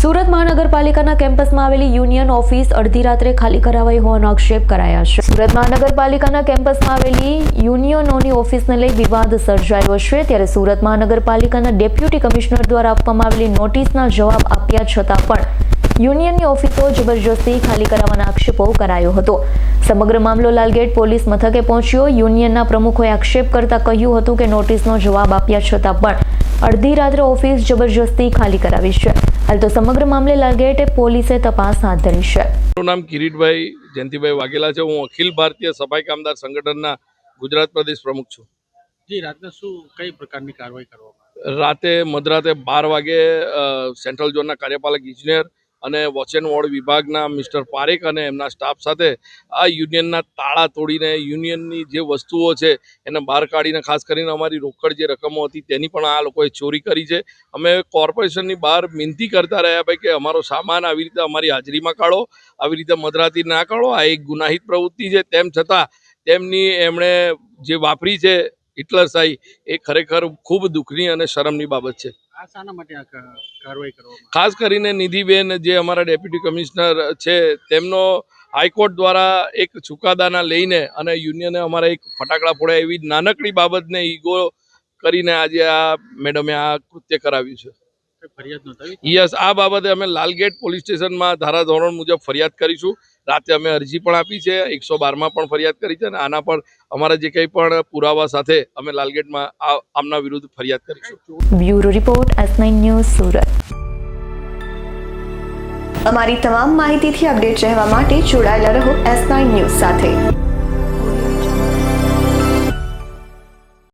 સુરત મહાનગરપાલિકાના કેમ્પસમાં આવેલી યુનિયન ઓફિસ અડધી રાત્રે ખાલી કરાવાઈ હોવાનો આક્ષેપ કરાયા છે. સુરત મહાનગરપાલિકાના કેમ્પસમાં આવેલી યુનિયનોની ઓફિસને લઈ વિવાદ સર્જાયો છે. ત્યારે સુરત મહાનગરપાલિકાના ડેપ્યુટી કમિશનર દ્વારા આપવામાં આવેલી નોટિસના જવાબ આપ્યા છતાં પણ યુનિયનની ઓફિસો જબરજસ્તી ખાલી કરાવવાના આક્ષેપો કરાયો હતો. સમગ્ર મામલો લાલગેટ પોલીસ મથકે પહોંચ્યો. યુનિયનના પ્રમુખોએ આક્ષેપ કરતા કહ્યું હતું કે નોટિસનો જવાબ આપ્યા છતાં પણ અડધી રાત્રે ઓફિસ જબરજસ્તી ખાલી કરાવી છે. હાલ તો સમગ્ર મામલે લાલગેટ પોલીસે તપાસ હાથ ધરી છે. મારું નામ કિરીટભાઈ જયંતિભાઈ વાઘેલા છે. હું અખિલ ભારતીય સફાઈ કામદાર સંગઠનના ગુજરાત પ્રદેશ પ્રમુખ છું. જી રાતના શું કઈ પ્રકારની કાર્યવાહી કરવામાં રાતે મધરાતે બાર વાગે અ, સેન્ટ્રલ ઝોનના કાર્યપાલક ઇજનેર અને વોચ એન્ડ વોર્ડ વિભાગના મિસ્ટર પારેખ અને એમના સ્ટાફ સાથે આ યુનિયનના તાળા તોડીને યુનિયનની જે વસ્તુઓ છે એને બહાર કાઢીને, ખાસ કરીને અમારી રોકડ જે રકમો હતી તેની પણ આ લોકોએ ચોરી કરી છે. અમે કોર્પોરેશનની બહાર મિનતી કરતા રહ્યા ભાઈ કે અમારો સામાન આવી રીતે અમારી હાજરીમાં કાઢો, આવી રીતે મધરાતી ના કાઢો. આ એક ગુનાહિત પ્રવૃત્તિ છે. તેમ છતાં તેમની એમણે જે વાપરી છે હિટલરશાહી એ ખરેખર ખૂબ દુઃખની અને શરમની બાબત છે. ખાસ કરીને નિધિબેન જે અમારા ડેપ્યુટી કમિશનર છે તેમનો હાઈકોર્ટ દ્વારા એક ચુકાદાના લઈને અને યુનિયને અમારા એક ફટાકડા ફોડ્યા એવી નાનકડી બાબતને ઈગો કરીને આજે આ મેડમે આ કૃત્ય કરાવ્યું છે. યસ આ બાબતે અમે લાલગેટ પોલીસ સ્ટેશનમાં ધારાધોરણ મુજબ ફરિયાદ કરીશું. રાતે અમે અરજી પણ આપી છે, એકસો બારમાં પણ ફરિયાદ કરી છે અને આના પર અમારા જે કંઈ પણ પુરાવા સાથે અમે લાલગેટમાં આમના વિરુદ્ધ ફરિયાદ કરીશું. Bureau report S news Surat. અમારી તમામ માહિતીથી અપડેટ રહેવા માટે જોડાયેલા રહો એસ ન્યૂઝ સાથે.